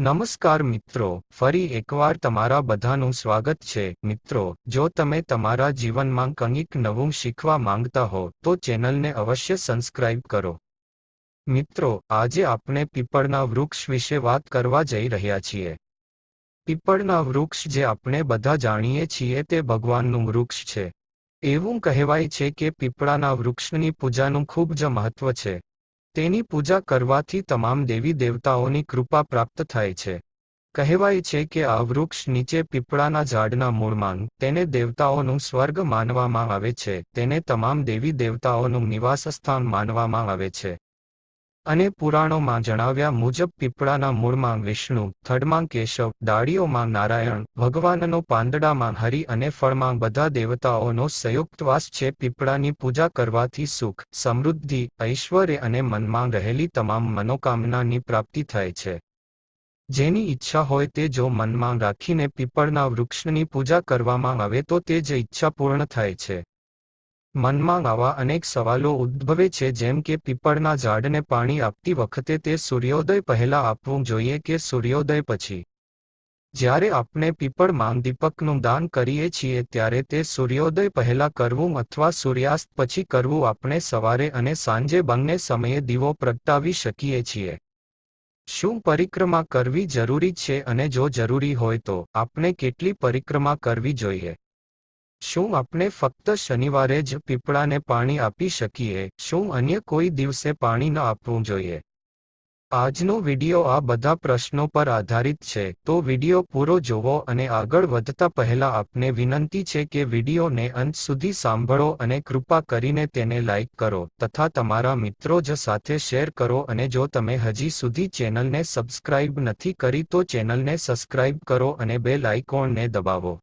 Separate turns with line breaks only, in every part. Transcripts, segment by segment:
નમસ્કાર મિત્રો, ફરી એકવાર તમારા બધાનું સ્વાગત છે. મિત્રો, જો તમે તમારા જીવનમાં કંઈક નવું શીખવા માંગતા હો, તો ચેનલને અવશ્ય સબસ્ક્રાઇબ કરો. મિત્રો, આજે આપણે પીપળના વૃક્ષ વિશે વાત કરવા જઈ રહ્યા છીએ. પીપળના વૃક્ષ જે આપણે બધા જાણીએ છીએ તે ભગવાનનું વૃક્ષ છે. એવું કહેવાય છે કે પીપળાના વૃક્ષની પૂજાનું ખૂબ જ મહત્વ છે. તેની પૂજા કરવાથી તમામ દેવી દેવતાઓની કૃપા પ્રાપ્ત થાય છે. કહેવાય છે કે આ વૃક્ષ નીચે પીપળાના ઝાડના મૂળમાં તેને દેવતાઓનું સ્વર્ગ માનવામાં આવે છે. તેને તમામ દેવી દેવતાઓનું નિવાસસ્થાન માનવામાં આવે છે. અને પુરાણોમાં જણાવ્યા મુજબ પીપળાના મૂળમાં વિષ્ણુ, થડમાં કેશવ દાડીઓમાં નારાયણ, ભગવાનનો પાંદડામાં હરિ અને ફળમાં બધા દેવતાઓનો સંયુક્તવાસ છે. પીપળાની પૂજા કરવાથી સુખ, સમૃદ્ધિ, ઐશ્વર્ય અને મનમાં રહેલી તમામ મનોકામનાની પ્રાપ્તિ થાય છે. જેની ઈચ્છા હોય તે જો મનમાં રાખીને પીપળના વૃક્ષની પૂજા કરવામાં આવે તો તે જ ઈચ્છા પૂર્ણ થાય છે. મનમાં આવા અનેક સવાલો ઉદ્ભવે છે જેમ કે પીપળના ઝાડને પાણી આપતી વખતે તે સૂર્યોદય પહેલા આપવું જોઈએ કે સૂર્યોદય પછી? જ્યારે આપણે પીપળ માંગ દીપકનું દાન કરીએ છીએ ત્યારે તે સૂર્યોદય પહેલા કરવું અથવા સૂર્યાસ્ત પછી કરવું આપણે સવારે અને સાંજે બંને સમયે દીવો પ્રગટાવી શકીએ છીએ. શું પરિક્રમા કરવી જરૂરી છે અને જો જરૂરી હોય તો? આપણે કેટલી પરિક્રમા કરવી જોઈએ? શું આપણે ફક્ત શનિવારે જ પીપળાને પાણી આપી શકીએ? શું અન્ય કોઈ દિવસે પાણી ન આપવું જોઈએ? આજનો વિડિયો આ બધા પ્રશ્નો પર આધારિત છે. તો વિડિયો પૂરો જોવો અને આગળ વધતા પહેલા આપને વિનંતી છે કે વિડિયોને અંત સુધી સાંભળો અને કૃપા કરીને તેને લાઇક કરો તથા તમારા મિત્રો જ સાથે શેર કરો અને જો તમે હજી સુધી ચેનલને સબસ્ક્રાઇબ નથી કરી તો ચેનલને સબસ્ક્રાઇબ કરો અને બે લાઇકોનને દબાવો.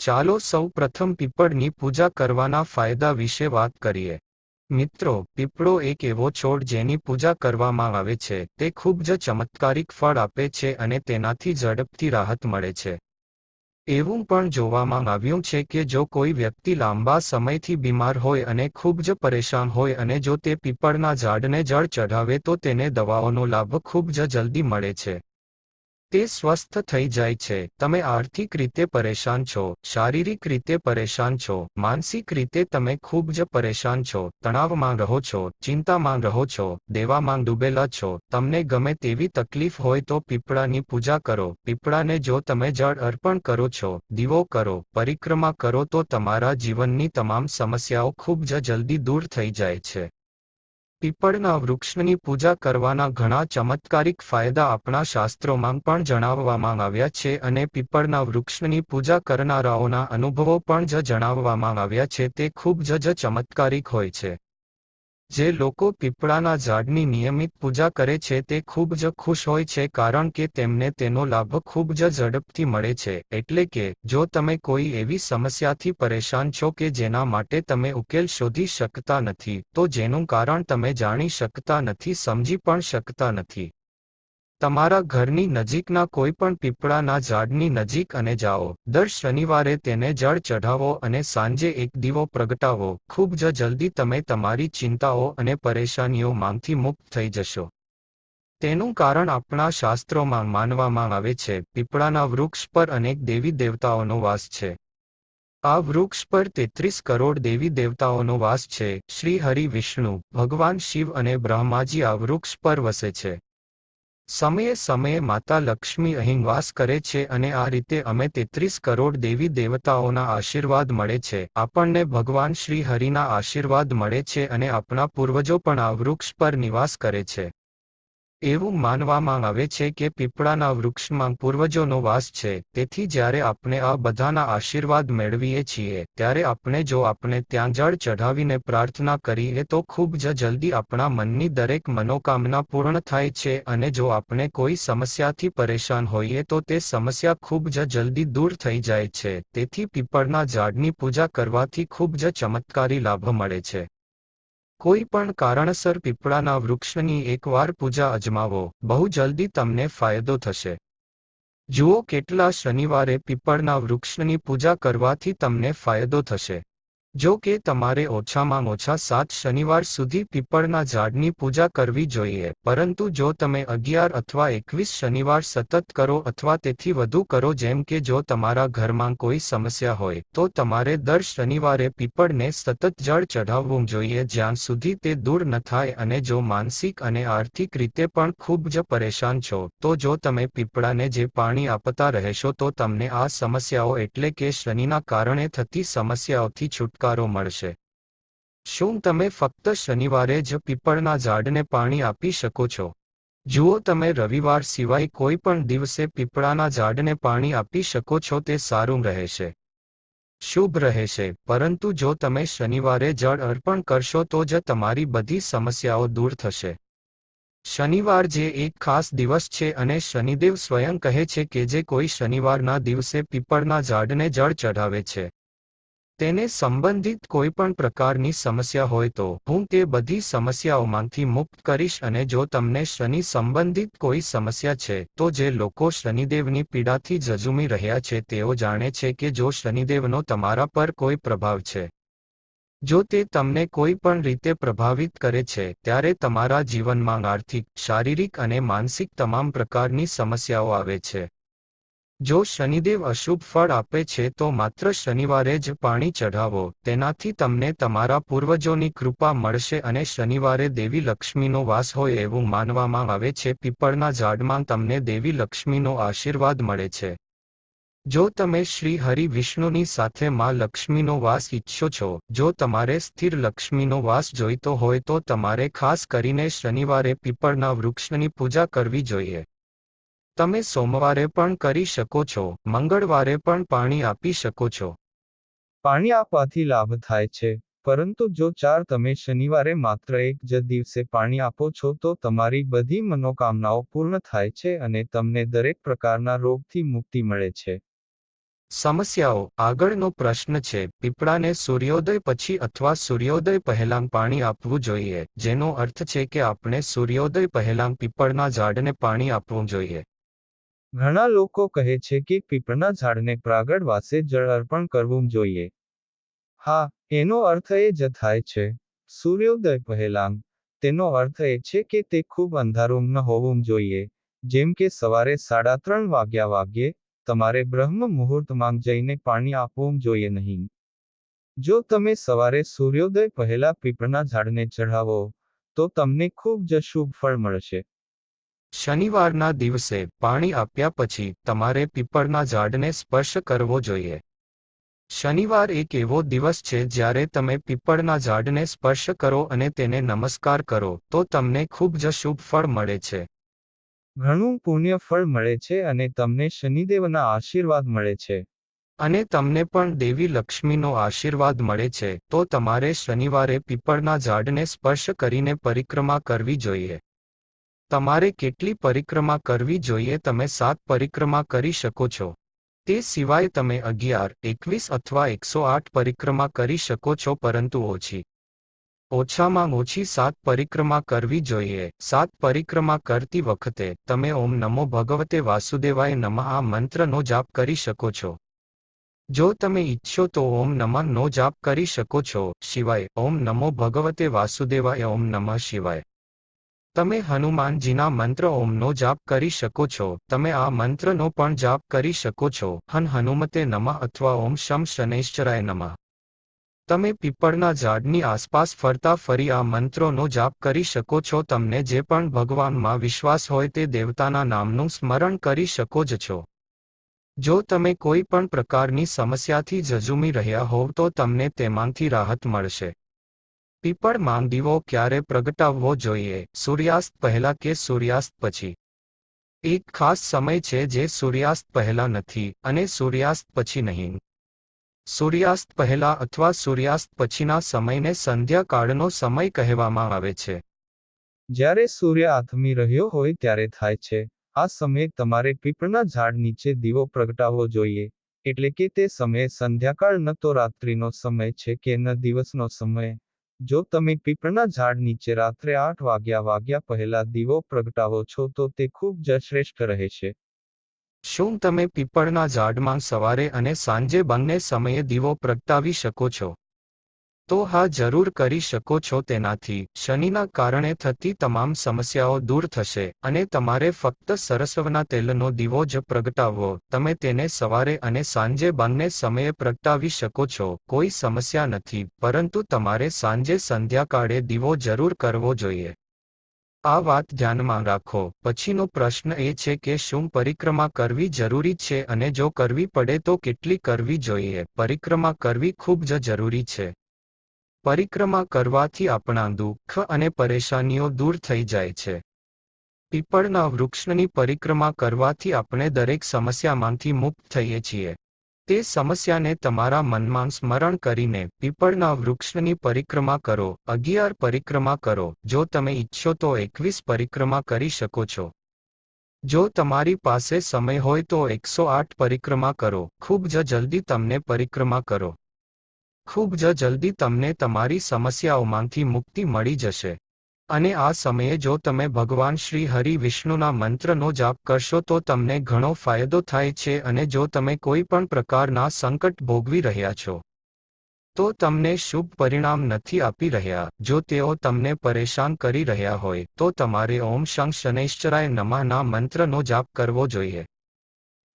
ચાલો સૌ પ્રથમ પીપળની પૂજા કરવાના ફાયદા વિશે વાત કરીએ. મિત્રો, પીપળો એક એવો છોડ જેની પૂજા કરવામાં આવે છે. તે ખૂબ જ ચમત્કારિક ફળ આપે છે અને તેનાથી ઝડપથી રાહત મળે છે. એવું પણ જોવામાં આવ્યું છે કે જો કોઈ વ્યક્તિ લાંબા સમયથી બીમાર હોય અને ખૂબ જ પરેશાન હોય અને જો તે પીપળના ઝાડને જળ ચઢાવે તો તેને દવાઓનો લાભ ખૂબ જ જલ્દી મળે છે. તે સ્વસ્થ થઈ જાય છે. તમે આર્થિક રીતે પરેશાન છો, શારીરિક રીતે પરેશાન છો, માનસિક રીતે તમે ખૂબ જ પરેશાન છો, તણાવમાં રહો છો, ચિંતામાં રહો છો, દેવામાં ડૂબેલા છો. તમને ગમે તેવી તકલીફ હોય તો પીપળાની પૂજા કરો. પીપળાને જો તમે જળ અર્પણ કરો છો, દીવો કરો, પરિક્રમા કરો તો તમારા જીવનની તમામ સમસ્યાઓ ખૂબ જ જલ્દી દૂર થઈ જાય છે. પીપળના વૃક્ષની પૂજા કરવાના ઘણા ચમત્કારિક ફાયદા આપણા શાસ્ત્રોમાં પણ જણાવવામાં આવ્યા છે અને પીપળના વૃક્ષની પૂજા કરનારાઓના અનુભવો પણ જ જણાવવામાં આવ્યા છે. તે ખૂબ જ ચમત્કારિક હોય છે. જે લોકો પીપળાના ઝાડની નિયમિત પૂજા કરે છે તે ખૂબ જ ખુશ હોય છે કારણ કે તેમને તેનો લાભ ખૂબ જ ઝડપથી મળે છે. એટલે કે, જો તમે કોઈ એવી સમસ્યાથી પરેશાન છો કે જેના માટે તમે ઉકેલ શોધી શકતા નથી, તો જેનું કારણ તમે જાણી શકતા નથી, સમજી પણ શકતા નથી. તમારા ઘરની નજીકના કોઈ પણ પીપળાના ઝાડની નજીક અને જાઓ. દર શનિવારે તેને જળ ચઢાવો અને સાંજે એક દીવો પ્રગટાવો. ખૂબ જ જલ્દી તમે તમારી ચિંતાઓ અને પરેશાનીઓ માંથી મુક્ત થઈ જશો. તેનું કારણ આપણા શાસ્ત્રોમાં માનવામાં આવે છે. પીપળાના વૃક્ષ પર અનેક દેવી દેવતાઓનો વાસ છે. આ વૃક્ષ પર તેત્રીસ કરોડ દેવી દેવતાઓનો વાસ છે. શ્રી હરિ વિષ્ણુ, ભગવાન શિવ અને બ્રહ્માજી આ વૃક્ષ પર વસે છે. સમયે સમયે માતા લક્ષ્મી અહીં વાસ કરે છે અને આ રીતે અમે તેત્રીસ કરોડ દેવી દેવતાઓના આશીર્વાદ મળે છે. આપણને ભગવાન શ્રી હરિના આશીર્વાદ મળે છે અને આપણા પૂર્વજો પણ આ વૃક્ષ પર નિવાસ કરે છે. એવું માનવામાં આવે છે કે પીપળાના વૃક્ષમાં પૂર્વજોનો વાસ છે. તેથી જ્યારે આપણે આ બધાના આશીર્વાદ મેળવીએ છીએ, ત્યારે આપણે જો આપણે ત્યાં જળ ચઢાવીને પ્રાર્થના કરીએ તો ખૂબ જ જલ્દી આપણા મનની દરેક મનોકામના પૂર્ણ થાય છે અને જો આપણે કોઈ સમસ્યાથી પરેશાન હોઈએ તો તે સમસ્યા ખૂબ જ જલ્દી દૂર થઈ જાય છે. તેથી પીપળના ઝાડની પૂજા કરવાથી ખૂબ જ ચમત્કારી લાભ મળે છે. કોઈ પણ કારણસર પીપળાના વૃક્ષની એકવાર પૂજા અજમાવો, બહુ જલ્દી તમને ફાયદો થશે. જુઓ કેટલા શનિવારે પીપળના વૃક્ષની પૂજા કરવાથી તમને ફાયદો થશે. જો કે તમારે ઓછામાં ઓછા સાત શનિવાર સુધી પીપળના ઝાડની પૂજા કરવી જોઈએ, પરંતુ જો તમે અગિયાર અથવા એકવીસ શનિવાર સતત કરો અથવા તેથી વધુ કરો, જેમ કે જો તમારા ઘરમાં કોઈ સમસ્યા હોય, તો તમારે દર શનિવારે પીપળને સતત જળ ચઢાવવું જોઈએ, જ્યાં સુધી તે દૂર ન થાય અને જો માનસિક અને આર્થિક રીતે પણ ખૂબ જ પરેશાન છો, તો જો તમે પીપળાને જે પાણી આપતા રહેશો, તો તમને આ સમસ્યાઓ એટલે કે શનિના કારણે થતી સમસ્યાઓથી છુટકારો મળશે. શું તમે ફક્ત શનિવારે જ પીપળના ઝાડને પાણી આપી શકો છો? જુઓ, તમે રવિવાર સિવાય કોઈ પણ દિવસે પીપળાના ઝાડને પાણી આપી શકો છો, તે સારું રહેશે. શુભ રહેશે. પરંતુ જો તમે શનિવારે જળ અર્પણ કરશો, તો જ તમારી બધી સમસ્યાઓ દૂર થશે. શનિવાર જે એક ખાસ દિવસ છે અને શનિદેવ સ્વયં કહે છે કે જે કોઈ શનિવારના દિવસે પીપળના ઝાડને જળ ચઢાવે છે. તેને સંબંધિત કોઈ પણ પ્રકારની સમસ્યા હોય તો હું તે બધી સમસ્યાઓમાંથી મુક્ત કરીશ અને જો તમને શનિ સંબંધિત કોઈ સમસ્યા છે, તો જે લોકો શનિદેવની પીડાથી જજુમી રહ્યા છે તેઓ જાણે છે કે જો શનિદેવનો તમારા પર કોઈ પ્રભાવ છે, જો તે તમને કોઈ પણ રીતે પ્રભાવિત કરે છે, ત્યારે તમારા જીવનમાં આર્થિક, શારીરિક અને માનસિક તમામ પ્રકારની સમસ્યાઓ આવે છે. જો શનિદેવ અશુભ ફળ આપે છે તો માત્ર શનિવારે જ પાણી ચઢાવો. તેનાથી તમને તમારા પૂર્વજોની કૃપા મળશે અને શનિવારે દેવી લક્ષ્મીનો વાસ હોય એવું માનવામાં આવે છે. પીપળના ઝાડમાં તમને દેવી લક્ષ્મીનો આશીર્વાદ મળે છે. જો તમે શ્રી હરિ વિષ્ણુની સાથે માં લક્ષ્મીનો વાસ ઈચ્છો છો, જો તમારે સ્થિર લક્ષ્મીનો વાસ જોઈતો હોય તો તમારે ખાસ કરીને શનિવારે પીપળના વૃક્ષની પૂજા કરવી જોઈએ. તમે સોમવારે પણ કરી શકો છો મંગળવારે પણ પાણી આપી શકો છો.
પાણી આપવાથી લાભ થાય છે પરંતુ જો ચાર તમે શનિવારે માત્ર એક જ દિવસે પાણી આપો છો તો તમારી બધી મનોકામનાઓ પૂર્ણ થાય છે અને તમને દરેક પ્રકારના રોગથી મુક્તિ મળે છે.
સમસ્યાઓ. આગળનો પ્રશ્ન છે પીપળાને સૂર્યોદય પછી અથવા સૂર્યોદય પહેલાં પાણી આપવું જોઈએ જેનો અર્થ છે કે આપણે સૂર્યોદય પહેલાં પીપળના ઝાડને પાણી આપવું જોઈએ.
ઘણા લોકો કહે છે કે પીપળના ઝાડને પ્રાગળવાસે જળ અર્પણ કરવું જોઈએ. હા, એનો અર્થ એ જ થાય છે. સૂર્યોદય પહેલાં, તેનો અર્થ એ છે કે તે ખૂબ અંધારું ન હોવું જોઈએ. જેમ કે સવારે સાડા ત્રણ વાગ્યા વાગ્યે, તમારે બ્રહ્મ મુહૂર્તમાં જઈને પાણી આપવું જોઈએ નહીં. જો તમે સવારે સૂર્યોદય પહેલા પીપળના ઝાડને ચઢાવો, તો તમને ખૂબ જ શુભ ફળ મળશે.
શનિવારના દિવસે પાણી આપ્યા પછી તમારે પીપળના ઝાડને સ્પર્શ કરવો જોઈએ. શનિવાર એક એવો દિવસ છે જ્યારે તમે પીપળના ઝાડને સ્પર્શ કરો અને તેને નમસ્કાર કરો તો તમને ખૂબ જ શુભ ફળ મળે છે.
ઘણું પુણ્ય ફળ મળે છે અને તમને શનિદેવના આશીર્વાદ મળે છે.
અને તમને પણ દેવી લક્ષ્મીનો આશીર્વાદ મળે છે તો તમારે શનિવારે પીપળના ઝાડને સ્પર્શ કરીને પરિક્રમા કરવી જોઈએ. તમારે કેટલી પરિક્રમા કરવી જોઈએ તમે સાત પરિક્રમા કરી શકો છો. તે સિવાય તમે અગિયાર, એકવીસ અથવા એકસો આઠ પરિક્રમા કરી શકો છો પરંતુ ઓછી. ઓછામાં ઓછી સાત પરિક્રમા કરવી જોઈએ. સાત પરિક્રમા કરતી વખતે તમે ઓમ નમો ભગવતે વાસુદેવાય નમ આ મંત્રનો જાપ કરી શકો છો. જો તમે ઈચ્છો તો ઓમ નમઃ નો જાપ કરી શકો છો. શિવાય ઓમ નમો ભગવતે વાસુદેવાય ઓમ નમઃ શિવાય. તમે હનુમાનજીના મંત્ર ઓમનો જાપ કરી શકો છો. તમે આ મંત્રનો પણ જાપ કરી શકો છો. હન હનુમતે નમઃ અથવા ઓમ શમ શનૈશ્ચરાય નમઃ. તમે પીપળના ઝાડની આસપાસ ફરતા ફરી આ મંત્રોનો જાપ કરી શકો છો. તમને જે પણ ભગવાનમાં વિશ્વાસ હોય તે દેવતાના નામનું સ્મરણ કરી શકો જ છો. જો તમે કોઈ પણ પ્રકારની સમસ્યાથી જજુમી રહ્યા હોવ તો તમને તેમાંથી રાહત મળશે. પીપળમાં માંદીવો ક્યારે પ્રગટાવવો જોઈએ? સૂર્યાસ્ત પહેલા કે સૂર્યાસ્ત પછી? એક ખાસ સમય છે જે સૂર્યાસ્ત પહેલા નથી અને સૂર્યાસ્ત પછી નહીં. સૂર્યાસ્ત પહેલા અથવા સૂર્યાસ્ત પછીના સમયને સંધ્યાકાળનો સમય કહેવામાં આવે છે.
જ્યારે સૂર્ય આથમી રહ્યો હોય ત્યારે થાય છે. આ સમયે તમારે પીપળના ઝાડ નીચે દીવો પ્રગટાવવો જોઈએ. એટલે કે તે સમયે સંધ્યાકાળ ન તો રાત્રિનો સમય છે કે ન દિવસનો સમય. જો તમે પીપળના ઝાડ નીચે રાત્રે આઠ વાગ્યા વાગ્યા પહેલા દીવો પ્રગટાવો છો તો તે ખૂબ જ શ્રેષ્ઠ રહે છે.
શું તમે પીપળના ઝાડમાં સવારે અને સાંજે બંને સમયે દીવો પ્રગટાવી શકો છો? તો હા, જરૂર કરી શકો છો. તેનાથી શનિના કારણે થતી તમામ સમસ્યાઓ દૂર થશે અને તમારે ફક્ત સરસવના તેલનો દીવો જ પ્રગટાવવો. તમે તેને સવારે અને સાંજે બંને સમયે પ્રગટાવી શકો છો, કોઈ સમસ્યા નથી. પરંતુ તમારે સાંજે સંધ્યાકાળે દીવો જરૂર કરવો જોઈએ. આ વાત ધ્યાનમાં રાખો. પછીનો પ્રશ્ન એ છે કે શું પરિક્રમા કરવી જરૂરી છે અને જો કરવી પડે તો કેટલી કરવી જોઈએ? પરિક્રમા કરવી ખૂબ જ જરૂરી છે. પરિક્રમા કરવાથી આપણા દુઃખ અને પરેશાનીઓ દૂર થઈ જાય છે. પીપળના વૃક્ષની પરિક્રમા કરવાથી આપણે દરેક સમસ્યામાંથી મુક્ત થઈએ છીએ. તે સમસ્યાને તમારા મનમાં સ્મરણ કરીને પીપળના વૃક્ષની પરિક્રમા કરો, અગિયાર પરિક્રમા કરો, જો તમે ઈચ્છો તો એકવીસ પરિક્રમા કરી શકો છો. જો તમારી પાસે સમય હોય તો એકસો આઠ પરિક્રમા કરો, ખૂબ જ જલ્દી તમને પરિક્રમા કરો. ખૂબ જ જલ્દી તમને તમારી સમસ્યાઓમાંથી મુક્તિ મળી જશે. અને આ સમયે જો તમે ભગવાન શ્રી હરિ વિષ્ણુના મંત્રનો જાપ કરશો તો તમને ઘણો ફાયદો થાય છે અને જો તમે કોઈ પણ પ્રકારના સંકટ ભોગવી રહ્યા છો, તો તમને શુભ પરિણામ નથી આપી રહ્યા. જો તેઓ તમને પરેશાન કરી રહ્યા હોય, તો તમારે ઓમ શંખ શનૈશ્ચરાય નમાના મંત્રનો જાપ કરવો જોઈએ.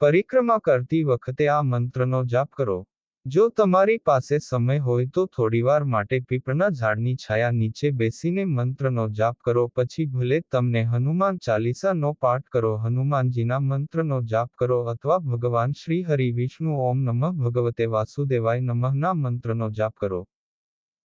પરિક્રમા કરતી વખતે આ મંત્રનો જાપ કરો. જો તમારી પાસે સમય હોય તો થોડીવાર માટે પીપળના ઝાડની છાયા નીચે બેસીને મંત્રનો જાપ કરો. પછી ભલે તમને હનુમાન ચાલીસાનો પાઠ કરો, હનુમાનજીના મંત્રનો જાપ કરો અથવા ભગવાન શ્રી હરિ વિષ્ણુ ઓમ નમઃ ભગવતે વાસુદેવાય નમઃના મંત્રનો જાપ કરો.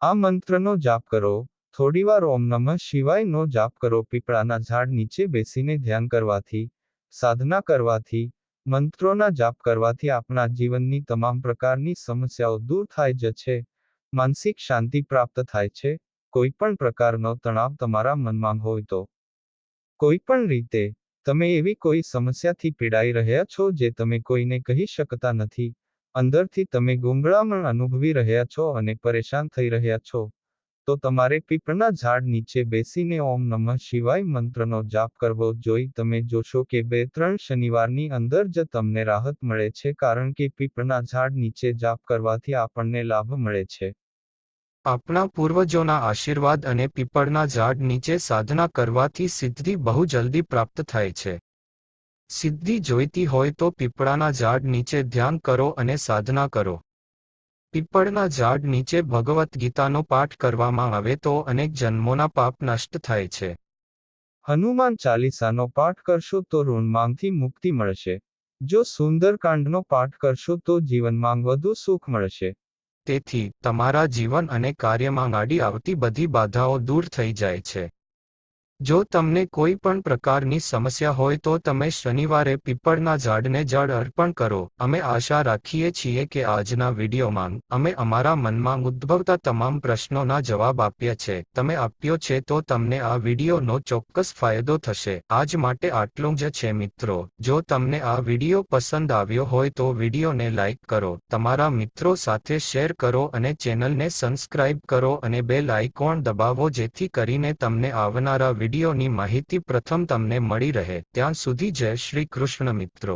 આ મંત્રનો જાપ કરો. થોડીવાર ઓમ નમઃ શિવાયનો જાપ કરો. પીપળાના ઝાડ નીચે બેસીને ધ્યાન કરવાથી, સાધના કરવાથી મંત્રોના જાપ કરવાથી આપણા જીવનની તમામ પ્રકારની સમસ્યાઓ દૂર થાય જ છે. માનસિક શાંતિ પ્રાપ્ત થાય છે. કોઈ પણ પ્રકારનો તણાવ તમારા મનમાં હોય તો. કોઈ પણ રીતે, તમે એવી કોઈ સમસ્યાથી પીડાઈ રહ્યા છો જે તમે કોઈને કહી શકતા નથી. અંદરથી તમે ગુંગળામણ અનુભવી રહ્યા છો અને પરેશાન થઈ રહ્યા છો. તો તમારે પીપળના ઝાડ નીચે બેસીને ઓમ નમઃ શિવાય મંત્રનો જાપ કરવો જોઈ તમે જોશો કે બે ત્રણ શનિવારની અંદર જ તમને રાહત મળે છે કારણ કે પીપળના ઝાડ નીચે જાપ કરવાથી આપણને લાભ મળે છે.
આપણા પૂર્વજોના આશીર્વાદ અને પીપળના ઝાડ નીચે સાધના કરવાથી સિદ્ધિ બહુ જલ્દી પ્રાપ્ત થાય છે. સિદ્ધિ જોઈતી હોય તો પીપળાના ઝાડ નીચે ધ્યાન કરો અને સાધના કરો. પીપળના ઝાડ નીચે ભગવદ્ ગીતાનો પાઠ કરવામાં આવે તો અનેક જન્મોના પાપ નષ્ટ થાય છે.
હનુમાન ચાલીસાનો પાઠ કરશો તો ઋણમાંગથી મુક્તિ મળશે. જો સુંદરકાંડનો પાઠ કરશો તો જીવનમાં વધુ સુખ મળશે.
તેથી તમારા જીવન અને કાર્યમાં ગાડી આવતી બધી બાધાઓ દૂર થઈ જાય છે. જો તમને કોઈ પણ પ્રકારની સમસ્યા હોય તો તમે શનિવારે પીપળના ઝાડને જળ અર્પણ કરો. અમે આશા રાખીએ છીએ કે આજના વિડીયોમાં અમે અમારા મનમાં ઉદ્ભવતા તમામ પ્રશ્નોના જવાબ આપ્યા છે. તમે આપ્યો છે તો તમને આ વિડીયોનો ચોક્કસ ફાયદો થશે. આજ માટે આટલું જ છે મિત્રો. જો તમને આ વીડિયો પસંદ આવ્યો હોય તો વિડીયોને લાઇક કરો. તમારા મિત્રો સાથે શેર કરો અને ચેનલને સબસ્ક્રાઇબ કરો અને બેલ આઇકોન દબાવો જેથી કરીને તમને આવનારા વિડીયોની માહિતી પ્રથમ તમને મળી રહે. ત્યાં સુધી જય શ્રી કૃષ્ણ મિત્રો.